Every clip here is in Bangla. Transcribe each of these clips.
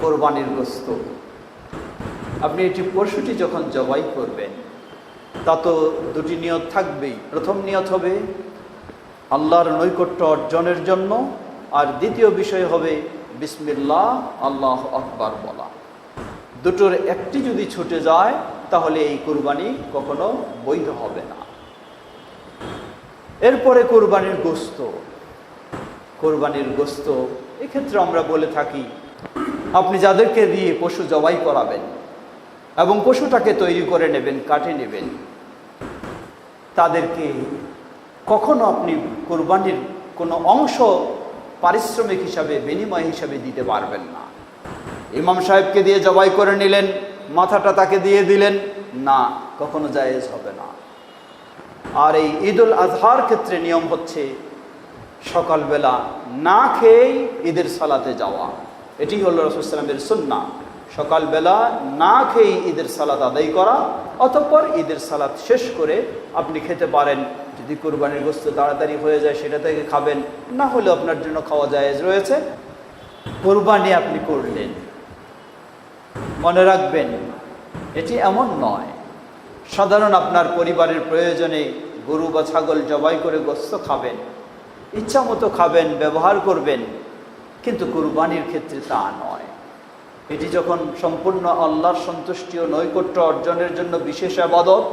কোরবানির গোস্ত। আপনি এটি পশুটি যখন জবাই করবেন, তা তো দুটি নিয়ত থাকবেই। প্রথম নিয়ত হবে আল্লাহর নৈকট্য অর্জনের জন্য, আর দ্বিতীয় বিষয় হবে বিসমিল্লাহ, আল্লাহ আকবার বলা। দুটোর একটি যদি ছুটে যায়, তাহলে এই কোরবানি কখনো বৈধ হবে না। এরপরে কোরবানির গোস্ত। কোরবানির গোস্ত, এক্ষেত্রে আমরা বলে থাকি আপনি যাদেরকে দিয়ে পশু জবাই করাবেন এবং পশুটাকে তৈরি করে নেবেন, কাটে নেবেন, তাদেরকে কখনো আপনি কোরবানির কোনো অংশ পারিশ্রমিক হিসাবে, বিনিময় হিসাবে দিতে পারবেন না। ইমাম সাহেবকে দিয়ে জবাই করে নিলেন, মাথাটা তাকে দিয়ে দিলেন, না, কখনো জায়েজ হবে না। আর এই ঈদুল আজহার ক্ষেত্রে নিয়ম হচ্ছে সকালবেলা না খেয়েই ঈদের সালাতে যাওয়া। এটি হলো রসুলামের সুন্না সকালবেলা না খেয়েই ঈদের সালাদ আদায় করা, অতঃপর ঈদের সালাদ শেষ করে আপনি খেতে পারেন। যদি কোরবানির গোস্ত তাড়াতাড়ি হয়ে যায়, সেটা থেকে খাবেন। না হলে আপনার জন্য খাওয়া জায়েজ রয়েছে। কোরবানি আপনি করলেন। মনে রাখবেন, এটি এমন নয়। সাধারণ আপনার পরিবারের প্রয়োজনে গরু বা ছাগল জবাই করে গোস্ত খাবেন। ইচ্ছা মতো খাবেন, ব্যবহার করবেন। কিন্তু কুরবানির ক্ষেত্রে তা নয়। এটি যখন সম্পূর্ণ আল্লাহর সন্তুষ্টি ও নৈকট্য অর্জনের জন্য বিশেষ আবাদত,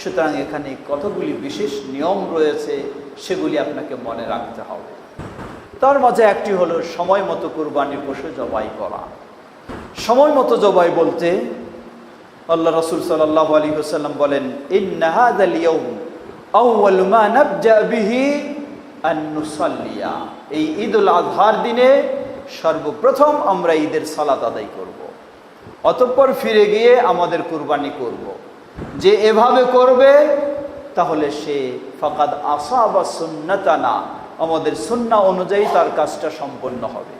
সুতরাং এখানে কতগুলি বিশেষ নিয়ম রয়েছে সেগুলি আপনাকে মনে রাখতে হবে। তার মাঝে একটি হলো সময় মতো কুরবানির পশু জবাই করা। সময় মতো জবাই বলতে আল্লাহ রসুল সাল্লাহ আলী হুসাল্লাম বলেন ইন্নাহাদ আউ্বাল মা বিহি আন নুসাল্লিয়া এই ঈদ উল আজহার দিনে সর্বপ্রথম আমরা ঈদের সালাত আদায় করব। অতঃপর ফিরে গিয়ে আমাদের কুরবানি করব। যে এভাবে করবে, তাহলে সে ফাকাদ আসা বা সুন্নতানা, আমাদের সুন্না অনুযায়ী তার কাজটা সম্পন্ন হবে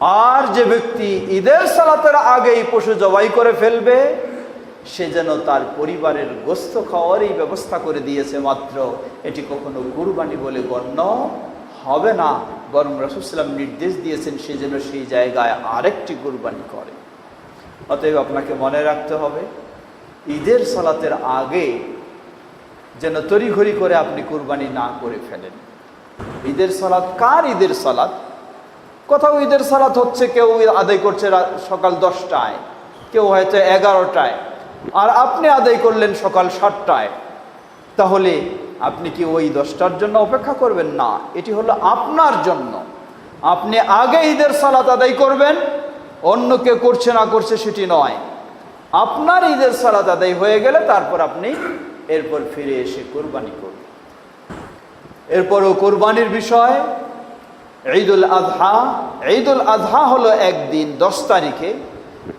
আর যে ব্যক্তি ঈদের সালাতের আগেই পশু জবাই করে ফেলবে সে যেন তার পরিবারের গোস্ত খাওয়ারই ব্যবস্থা করে দিয়েছে মাত্র। এটি কখনো কুরবানি বলে গণ্য হবে না, বরং রসুলাম নির্দেশ দিয়েছেন সে যেন সেই জায়গায় আরেকটি কুরবানি করে। অতএব আপনাকে মনে রাখতে হবে, ঈদের সালাতের আগে যেন তড়িঘড়ি করে আপনি কুরবানি না করে ফেলেন। ঈদের সালাত কার ঈদের সালাত? কোথাও ঈদের সালাত হচ্ছে, কেউ আদায় করছে সকাল দশটায়, কেউ হয়তো এগারোটায়। আর আপনি আদায় করলেন সকাল সাতটায়, তাহলে আপনি কি ওই দশটার জন্য অপেক্ষা করবেন? না, এটি হলো আপনার জন্য। আপনি আগে ঈদের সালাত আদায় করবেন, অন্য কেউ করছে না করছে সেটি নয়। আপনার ঈদের সালাত আদায় হয়ে গেলে তারপর আপনি এরপর ফিরে এসে কোরবানি করবেন। এরপরও কোরবানির বিষয়, ঈদুল আজহা ঈদুল আজহা হলো একদিন, দশ তারিখে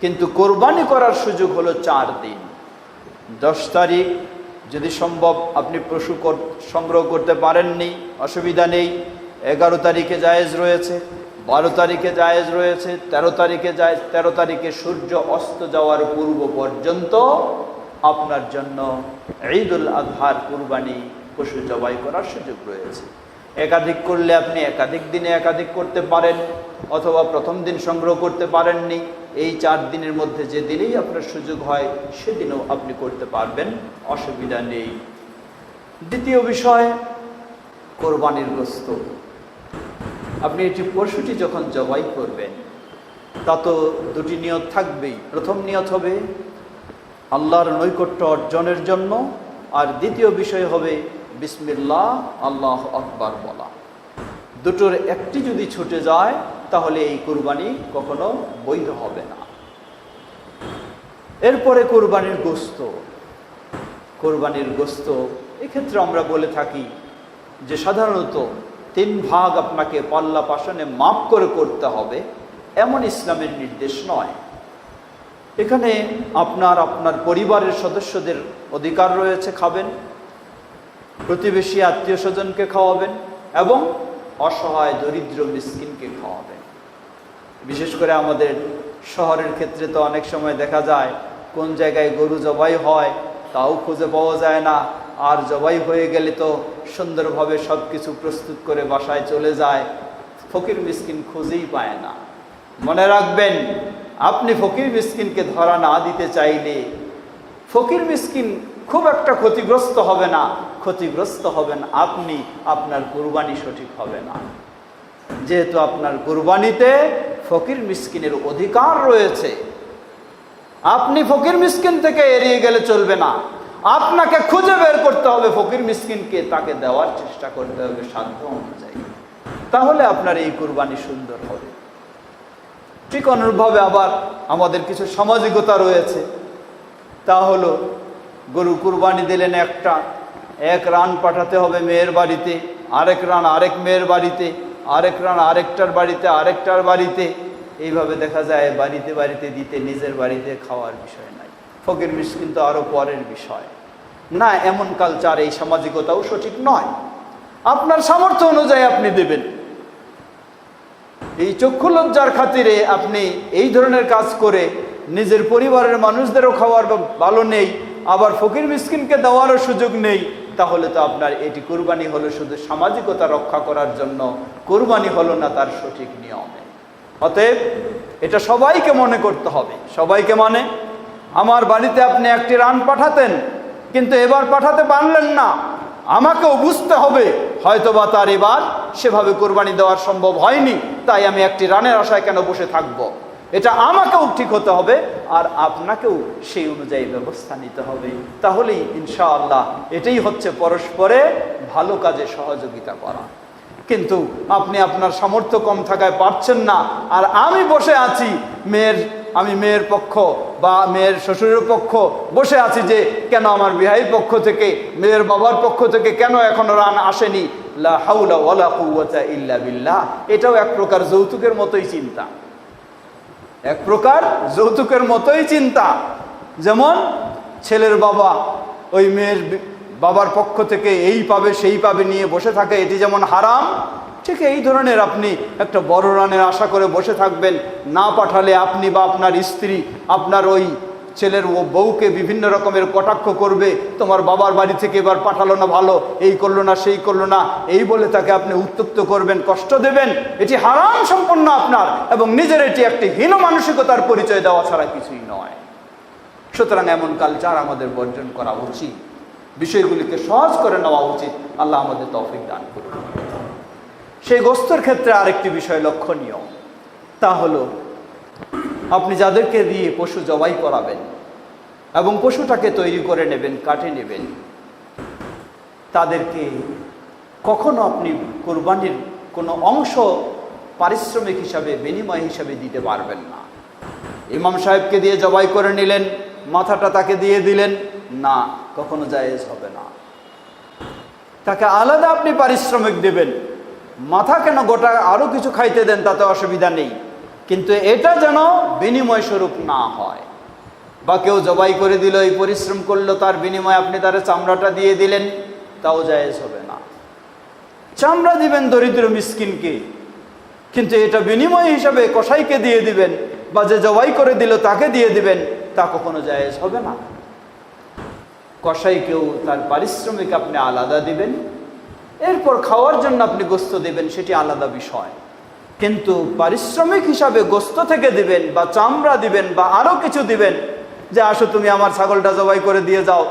কিন্তু কোরবানি করার সুযোগ হলো চার দিন। দশ তারিখ যদি সম্ভব আপনি পশু সংগ্রহ করতে পারেননি, অসুবিধা নেই। এগারো তারিখে জায়েজ রয়েছে, বারো তারিখে জায়েজ রয়েছে ১৩ তারিখে যায় ১৩ তারিখে সূর্য অস্ত যাওয়ার পূর্ব পর্যন্ত আপনার জন্য ঈদুল আজহার কুরবানি, পশু জবাই করার সুযোগ রয়েছে। একাধিক করলে আপনি একাধিক দিনে একাধিক করতে পারেন, অথবা প্রথম দিন সংগ্রহ করতে পারেননি। এই চার দিনের মধ্যে যে দিনেই আপনার সুযোগ হয়, সেদিনও আপনি করতে পারবেন। অসুবিধা নেই। দ্বিতীয় বিষয়, কোরবানির গ্রস্ত আপনি এটি পশুটি যখন জবাই করবেন, তা তো দুটি নিয়ত থাকবেই। প্রথম নিয়ত হবে আল্লাহর নৈকট্য অর্জনের জন্য, আর দ্বিতীয় বিষয় হবে বিসমিল্লাহ, আল্লাহ আকবার বলা। দুটোর একটি যদি ছুটে যায় তাহলে এই কুরবানি কখনো বৈধ হবে না। এরপরে কোরবানির গোস্ত। কোরবানির গোস্ত, এক্ষেত্রে আমরা বলে থাকি যে সাধারণত তিন ভাগ আপনাকে পাল্লা পাশনে মাপ করে করতে হবে, এমন ইসলামের নির্দেশ নয়। এখানে আপনার আপনার পরিবারের সদস্যদের অধিকার রয়েছে খাবেন, প্রতিবেশী আত্মীয় স্বজনকে খাওয়াবেন এবং অসহায়, দরিদ্র, মিসকিনকে খাওয়াবেন। বিশেষ করে আমাদের শহরের ক্ষেত্রে তো অনেক সময় দেখা যায়, কোন জায়গায় গরু জবাই হয়, তাও খুঁজে পাওয়া যায় না। আর জবাই হয়ে গেলে তো সুন্দরভাবে সব কিছু প্রস্তুত করে বাসায় চলে যায়। ফকির মিসকিন খুঁজেই পায় না। মনে রাখবেন, আপনি ফকির মিসকিনকে ধরা না দিতে চাইলে ফকির মিসকিন খুব একটা ক্ষতিগ্রস্ত হবে না। ক্ষতিগ্রস্ত হবেন আপনি, আপনার কুরবানি সঠিক হবে না। যেহেতু আপনার কুরবানিতে ফকির মিসকিনের অধিকার রয়েছে। আপনি ফকির মিসকিন থেকে এড়িয়ে গেলে চলবে না। আপনাকে খুঁজে বের করতে হবে ফকির মিসকিনকে। তাকে দেওয়ার চেষ্টা করতে হবে সাধ্য অনুযায়ী। তাহলে আপনার এই কুরবানি সুন্দর হবে। ঠিক অনুরূপভাবে আবার আমাদের কিছু সামাজিকতা রয়েছে। তা হলো, গরু কুরবানি দিলেন একটা, এক রান পাঠাতে হবে মেয়ের বাড়িতে, আরেক রান আরেক মেয়ের বাড়িতে আরেক রান আরেকটার বাড়িতে আরেকটার বাড়িতে। এইভাবে দেখা যায় বাড়িতে বাড়িতে দিতে নিজের বাড়িতে খাওয়ার বিষয় নাই। ফকির মিস কিন্তু আরও পরের বিষয়। না, এমন কালচার এই সামাজিকতাও সঠিক নয়। আপনার সামর্থ্য অনুযায়ী আপনি দেবেন। এই চক্ষু লজ্জার খাতিরে আপনি এই ধরনের কাজ করে নিজের পরিবারের মানুষদেরও খাওয়ার ভালো নেই। আবার ফকির মিসকিনকে দেওয়ারও সুযোগ নেই। তাহলে তো আপনার এটি কোরবানি হলো শুধু সামাজিকতা রক্ষা করার জন্য, কোরবানি হলো না তার সঠিক নিয়মে। অতএব এটা সবাইকে মনে করতে হবে। সবাইকে মানে আমার বাড়িতে আপনি একটি রান পাঠাতেন, কিন্তু এবার পাঠাতে পারলেন না। আমাকেও বুঝতে হবে, হয়তোবা তার এবার সেভাবে কোরবানি দেওয়ার সম্ভব হয়নি, তাই আমি একটি রানের আশায় কেন বসে থাকব। এটা আমাকেও ঠিক হতে হবে আর আপনাকেও সেই অনুযায়ী ব্যবস্থা নিতে হবে। তাহলেই ইনশাআল্লাহ এটাই হচ্ছে পরস্পরে ভালো কাজে সহযোগিতা করা। কিন্তু আপনি আপনার সামর্থ্য কম থাকায় পারছেন না, আর আমি বসে আছি মেয়ের, আমি মেয়ের পক্ষ বা মেয়ের শ্বশুরের পক্ষ বসে আছি যে কেন আমার বিহাইর পক্ষ থেকে, মেয়ের বাবার পক্ষ থেকে কেন এখনও রান আসেনি? লা হাউলা ওয়ালা কুওয়াতা ইল্লা বিল্লাহ। এটাও এক প্রকার যৌতুকের মতোই চিন্তা। এক প্রকার যৌতুকের মতোই চিন্তা। যেমন ছেলের বাবা ওই মেয়ের বাবার পক্ষ থেকে এই পাবে, সেই পাবে নিয়ে বসে থাকে, এটি যেমন হারাম, ঠিক এই ধরনের আপনি একটা বড় রানের আশা করে বসে থাকবেন। না পাঠালে আপনি বা আপনার স্ত্রী, আপনার ওই ছেলের ও বউকে বিভিন্ন রকমের কটাক্ষ করবে, তোমার বাবার বাড়ি থেকে এবার পাঠালো না ভালো, এই করল না, সেই করল না। এই বলে তাকে আপনি উত্তপ্ত করবেন, কষ্ট দেবেন। এটি হারাম সম্পন্ন আপনার এবং নিজের এটি একটি হীন মানসিকতার পরিচয় দেওয়া ছাড়া কিছুই নয়। সুতরাং এমন কালচার আমাদের বর্জন করা উচিত। বিষয়গুলিকে সহজ করে নেওয়া উচিত। আল্লাহ আমাদের তৌফিক দান করুন। সেই গোস্তর ক্ষেত্রে আরেকটি বিষয় লক্ষণীয়। তা হলো আপনি যাদেরকে দিয়ে পশু জবাই করাবেন এবং পশুটাকে তৈরি করে নেবেন, কাটে নেবেন, তাদেরকে কখনো আপনি কোরবানির কোনো অংশ পারিশ্রমিক হিসাবে, বিনিময় হিসাবে দিতে পারবেন না। ইমাম সাহেবকে দিয়ে জবাই করে নিলেন, মাথাটা তাকে দিয়ে দিলেন, না, কখনো জায়েজ হবে না। তাকে আলাদা আপনি পারিশ্রমিক দেবেন, মাথা কেন গোটা আরও কিছু খাইতে দেন, তাতে অসুবিধা নেই। কিন্তু এটা যেন বিনিময় স্বরূপ না হয়। বা কেউ জবাই করে দিল, এই পরিশ্রম করল, তার বিনিময়ে আপনি তার চামড়াটা দিয়ে দিলেন, তাও জায়েজ হবে না। চামড়া দিবেন দরিদ্র মিসকিনকে, কিন্তু এটা বিনিময় হিসাবে কসাইকে দিয়ে দিবেন, বা যে জবাই করে দিল তাকে দিয়ে দিবেন, তা কখনো জায়েজ হবে না। কসাইকেও তার পারিশ্রমিক আপনি আলাদা দিবেন, এরপর খাওয়ার জন্য আপনি গোস্ত দেবেন, সেটি আলাদা বিষয়। কিন্তু পারিশ্রমিক হিসাবে গোস্ত থেকে দিবেন বা চামড়া দিবেন বা আরও কিছু দিবেন যে আসো তুমি আমার ছাগলটা জবাই করে দিয়ে যাও,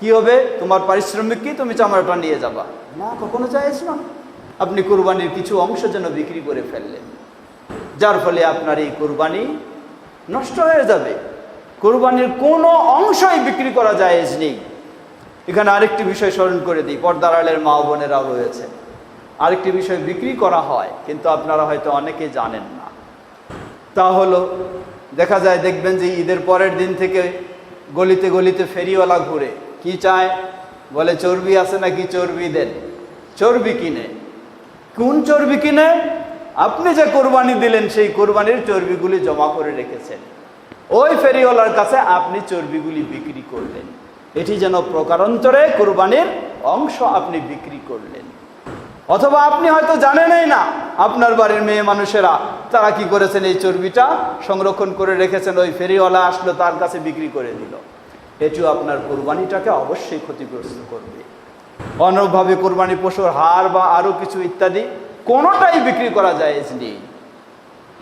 কি হবে? তোমার পারিশ্রমিক কি? তুমি চামড়াটা নিয়ে যাবা। না, কখনো যায়স না। আপনি কুরবানির কিছু অংশ যেন বিক্রি করে ফেললেন। যার ফলে আপনার এই কুরবানি নষ্ট হয়ে যাবে। কুরবানির কোনো অংশই বিক্রি করা জায়েজ নেই। এখানে আরেকটি বিষয় স্মরণ করে দিই। পর্দার আড়ালের মা বোনেরাও রয়েছে। আরেকটি বিষয় বিক্রি করা হয়, কিন্তু আপনারা হয়তো অনেকে জানেন না। তা হলো, দেখা যায় দেখবেন যে ঈদের পরের দিন থেকে গলিতে গলিতে ফেরিওয়ালা ঘুরে, কি চায়? বলে, চর্বি আছে নাকি চর্বি দেন? চর্বি কিনে। কোন চর্বি কিনে? আপনি যে কোরবানি দিলেন, সেই কোরবানির চর্বিগুলি জমা করে রেখেছেন। ওই ফেরিওয়ালার কাছে আপনি চর্বিগুলি বিক্রি করলেন। এটি যেন প্রকারান্তরে কোরবানির অংশ আপনি বিক্রি করলেন। অথবা আপনি হয়তো জানেনই না, আপনার বাড়ির মেয়ে মানুষেরা, তারা কি করেছেন এই চর্বিটা সংরক্ষণ করে রেখেছেন, ওই ফেরিওয়ালা আসলো, তার কাছে বিক্রি করে দিল। এটিও আপনার কোরবানিটাকে অবশ্যই ক্ষতিগ্রস্ত করবে। অনুরূপভাবে কোরবানি পশুর হাড় বা আরও কিছু ইত্যাদি, কোনোটাই বিক্রি করা যায় নেই।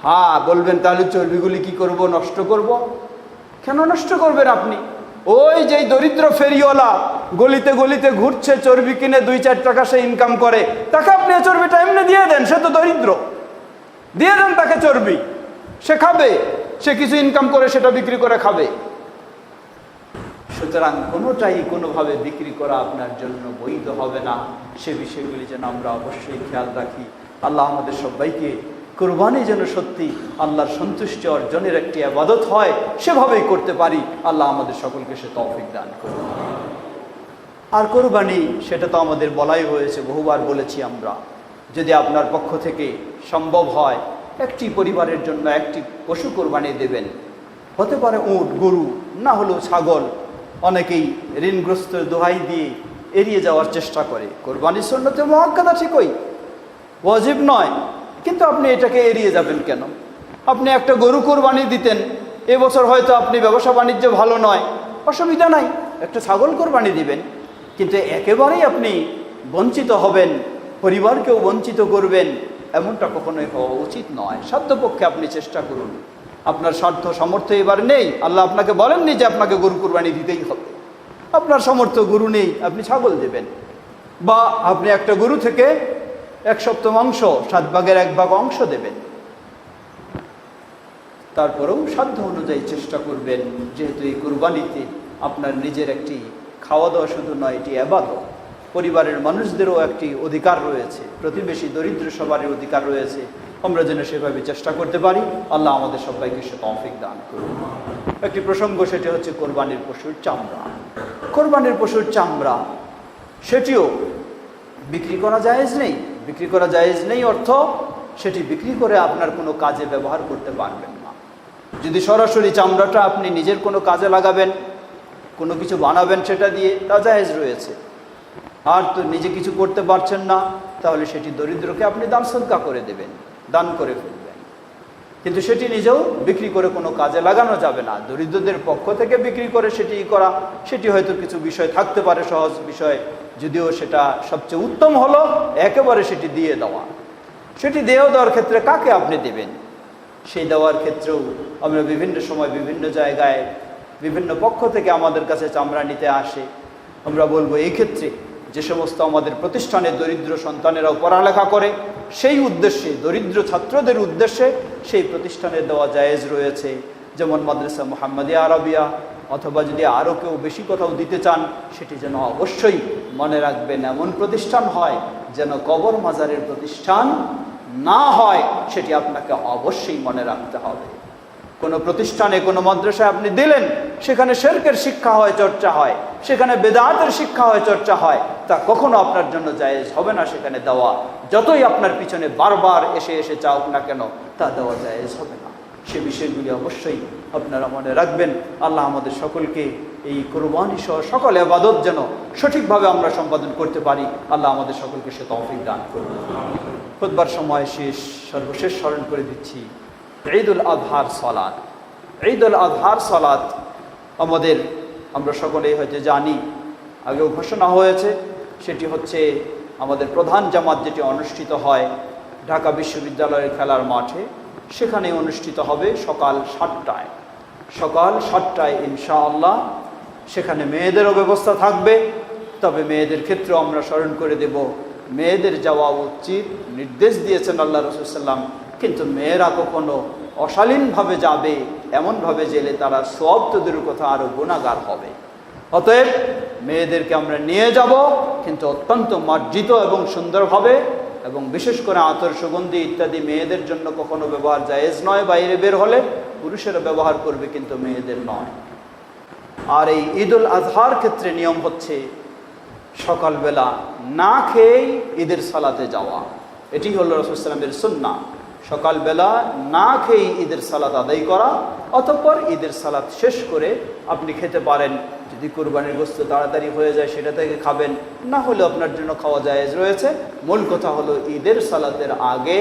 হ্যাঁ বলবেন, তাহলে চর্বিগুলি কি করব? নষ্ট করব? কেন নষ্ট করবেন আপনি? ওই যে দরিদ্র ফেরিওয়ালা গলিতে গলিতে ঘুরছে, চর্বি কিনে দুই চার টাকা সে ইনকাম করে, তাকে আপনি চর্বিটা এমনি দিয়ে দেন, সে তো দরিদ্র। দিয়ে দেন তাকে চর্বি। সে খাবে, সে কিছু ইনকাম করে সেটা বিক্রি করে খাবে। সুতরাং কোনোটাই কোনোভাবে বিক্রি করা আপনার জন্য বৈধ হবে না। সে বিষয়গুলি যেন আমরা অবশ্যই খেয়াল রাখি। আল্লাহ আমাদের সবাইকে কোরবানি যেন সত্যি আল্লাহর সন্তুষ্টি অর্জনের একটি আবাদত হয়, সেভাবেই করতে পারি। আল্লাহ আমাদের সকলকে সে তৌফিক দান করুন। আর কোরবানি, সেটা তো আমাদের বলাই হয়েছে, বহুবার বলেছি আমরা। যদি আপনার পক্ষ থেকে সম্ভব হয়, একটি পরিবারের জন্য একটি পশু কোরবানি দেবেন। হতে পারে উট, গরু, না হলেও ছাগল। অনেকেই ঋণগ্রস্ত দোহাই দিয়ে এড়িয়ে যাওয়ার চেষ্টা করে। কোরবানির সন্ন্যতে মহাক্কাদা ঠিকই। ওয়াজিব নয়। কিন্তু আপনি এটাকে এড়িয়ে যাবেন কেন? আপনি একটা গরু কোরবানি দিতেন, এবছর হয়তো আপনি ব্যবসা বাণিজ্য ভালো নয়, অসুবিধা নাই, একটা ছাগল কোরবানি দিবেন, কিন্তু একেবারেই আপনি বঞ্চিত হবেন, পরিবারকেও বঞ্চিত করবেন, এমনটা কখনোই হওয়া উচিত নয়। সাধ্যপক্ষে আপনি চেষ্টা করুন। আপনার স্বার্থ সামর্থ্য এবার নেই, আল্লাহ আপনাকে বলেননি যে আপনাকে গরু কোরবানি দিতেই হবে। আপনার সামর্থ্য গরু নেই, আপনি ছাগল দেবেন। বা আপনি একটা গরু থেকে এক সপ্তম অংশ, সাত ভাগের এক ভাগ অংশ দেবেন। তারপরেও সাধ্য অনুযায়ী চেষ্টা করবেন, যেহেতু এই কুরবানিতে আপনার নিজের একটি খাওয়া দাওয়া শুধু নয়, এটি আবাদত। পরিবারের মানুষদেরও একটি অধিকার রয়েছে, প্রতিবেশী দরিদ্র সবারই অধিকার রয়েছে। আমরা যেন সেভাবে চেষ্টা করতে পারি, আল্লাহ আমাদের সবাইকে সে তৌফিক দান করুন। একটি প্রসঙ্গ, সেটি হচ্ছে কোরবানির পশুর চামড়া। কোরবানির পশুর চামড়া, সেটিও বিক্রি করা জায়েজ নেই। বিক্রি করা জায়েজ নেই অর্থ, সেটি বিক্রি করে আপনার কোনো কাজে ব্যবহার করতে পারবেন না। যদি সরাসরি চামড়াটা আপনি নিজের কোনো কাজে লাগাবেন, কোনো কিছু বানাবেন সেটা দিয়ে, তা জায়েজ রয়েছে। আর তো নিজে কিছু করতে পারছেন না, তাহলে সেটি দরিদ্রকে আপনি দান সদকা করে দেবেন, দান করে ফেলবেন। কিন্তু সেটি নিজেও বিক্রি করে কোনো কাজে লাগানো যাবে না। দরিদ্রদের পক্ষ থেকে বিক্রি করে সেটি করা, সেটি হয়তো কিছু বিষয় থাকতে পারে, সহজ বিষয়। যদিও সেটা সবচেয়ে উত্তম হলো একেবারে সেটি দিয়ে দেওয়া। সেটি দেও দেওয়ার ক্ষেত্রে কাকে আপনি দেবেন? সেই দেওয়ার ক্ষেত্রেও আমরা বিভিন্ন সময় বিভিন্ন জায়গায় বিভিন্ন পক্ষ থেকে আমাদের কাছে চামড়া নিতে আসে। আমরা বলব এই ক্ষেত্রে যে সমস্ত আমাদের প্রতিষ্ঠানে দরিদ্র সন্তানেরাও পড়ালেখা করে, সেই উদ্দেশ্যে, দরিদ্র ছাত্রদের উদ্দেশ্যে সেই প্রতিষ্ঠানে দেওয়া জায়েজ রয়েছে। যেমন মাদ্রাসা মোহাম্মদিয়া আরবিয়া অথবা যদি আরও কেউ বেশি কোথাও দিতে চান, সেটি যেন অবশ্যই মনে রাখবেন, এমন প্রতিষ্ঠান হয় যেন কবর মাজারের প্রতিষ্ঠান না হয়, সেটি আপনাকে অবশ্যই মনে রাখতে হবে। কোনো প্রতিষ্ঠানে, কোনো মাদ্রাসায় আপনি দিলেন, সেখানে শেরকের শিক্ষা হয়, চর্চা হয়, সেখানে বেদাতের শিক্ষা হয়, চর্চা হয়, তা কখনো আপনার জন্য জায়েজ হবে না, সেখানে দেওয়া যতই আপনার পিছনে বারবার এসে এসে চাওক না কেন, তা দেওয়া জায়েজ হবে না। সে বিষয়গুলি অবশ্যই আপনারা মনে রাখবেন। আল্লাহ আমাদের সকলকে এই কোরবানি সহ সকল আবাদত যেন সঠিকভাবে আমরা সম্পাদন করতে পারি, আল্লাহ আমাদের সকলকে সে তৌফিক দান করুন। খুদবার সময় শেষ, সর্বশেষ স্মরণ করে দিচ্ছি, ঈদুল আজহার সলাদ ঈদুল আজহার সলাদ আমাদের, আমরা সকলেই হয়তো জানি, আগেও ঘোষণা হয়েছে, সেটি হচ্ছে আমাদের প্রধান জামাত যেটি অনুষ্ঠিত হয় ঢাকা বিশ্ববিদ্যালয়ের খেলার মাঠে। সেখানে অনুষ্ঠিত হবে সকাল সাতটায়। সকাল সাতটায় ইনশাআল্লাহ সেখানে মেয়েদেরও ব্যবস্থা থাকবে। তবে মেয়েদের ক্ষেত্রেও আমরা স্মরণ করে দেব, মেয়েদের যাওয়া উচিত, নির্দেশ দিয়েছেন আল্লাহ রসুলাম কিন্তু মেয়েরা কখনো অশালীনভাবে যাবে, এমনভাবে জেলে তারা সব তোদের কথা আরও গুণাগার হবে। অতএব মেয়েদেরকে আমরা নিয়ে যাব, কিন্তু অত্যন্ত মার্জিত এবং সুন্দরভাবে এবং বিশেষ করে আতর সুগন্ধি ইত্যাদি মেয়েদের জন্য কখনো ব্যবহার জায়েজ নয়, বাইরে বের হলে পুরুষেরা ব্যবহার করবে কিন্তু মেয়েদের নয়। আর এই ঈদুল আজহার ক্ষেত্রে নিয়ম হচ্ছে সকালবেলা না খেয়েই ঈদের সালাতে যাওয়া। এটি হলো রসুলামের সুন্না সকালবেলা না খেয়েই ঈদের সালাত আদায় করা, অতঃপর ঈদের সালাত শেষ করে আপনি খেতে পারেন যদি কোরবানির গোস্ত তাড়াতাড়ি হয়ে যায়, সেটা থেকে খাবেন। না হলে আপনার জন্য খাওয়া জায়েজ রয়েছে। মূল কথা হলো, ঈদের সালাতের আগে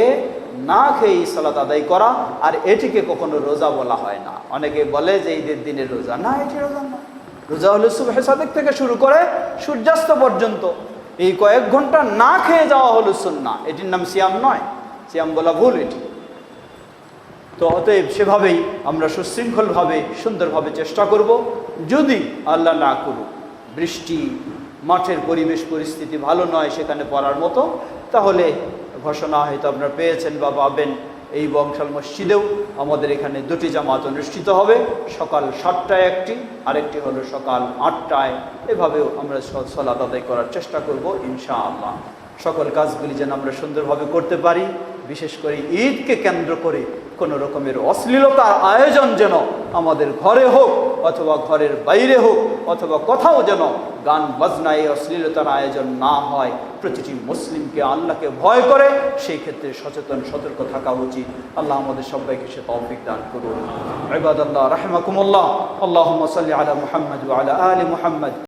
না খেয়েই সালাত আদায় করা, আর এটিকে কখনো রোজা বলা হয় না। অনেকে বলে যে ঈদের দিনের রোজা না, এটি রোজা না। রোজা হলো সুবহে সাদেক থেকে শুরু করে সূর্যাস্ত পর্যন্ত। এই কয়েক ঘণ্টা না খেয়ে যাওয়া হলো সুন্না এটির নাম সিয়াম নয়। সিয়াম বলা ভুল এটি। তো অতএব সেভাবেই আমরা সুশৃঙ্খলভাবে, সুন্দরভাবে চেষ্টা করব। যদি আল্লাহ না করুক, বৃষ্টি, মাঠের পরিবেশ, পরিস্থিতি ভালো নয় সেখানে পড়ার মতো, তাহলে ঘোষণা হয়তো আপনারা পেয়েছেন বা পাবেন। এই বংশাল মসজিদেও আমাদের এখানে দুটি জামাত অনুষ্ঠিত হবে। সকাল সাতটায় একটি, আরেকটি হলো সকাল আটটায়। এভাবেও আমরা স- সলাত আদায় করার চেষ্টা করব ইনশাআল্লাহ। সকল কাজগুলি যেন আমরা সুন্দরভাবে করতে পারি। বিশেষ করে ঈদকে কেন্দ্র করে কোনো রকমের অশ্লীলতার আয়োজন যেন আমাদের ঘরে হোক, অথবা ঘরের বাইরে হোক, অথবা কোথাও যেন গান, বাজনা এই অশ্লীলতার আয়োজন না হয়। প্রতিটি মুসলিমকে আল্লাহকে ভয় করে, সেই ক্ষেত্রে সচেতন, সতর্ক থাকা উচিত। আল্লাহ আমাদের সবাইকে সে তৌফিক দান করুন। ইবাদাল্লাহ রাহমাকুমুল্লাহ। আল্লাহুম্মা সাল্লি আলা মুহাম্মদ আলা আলি মুহাম্মদ।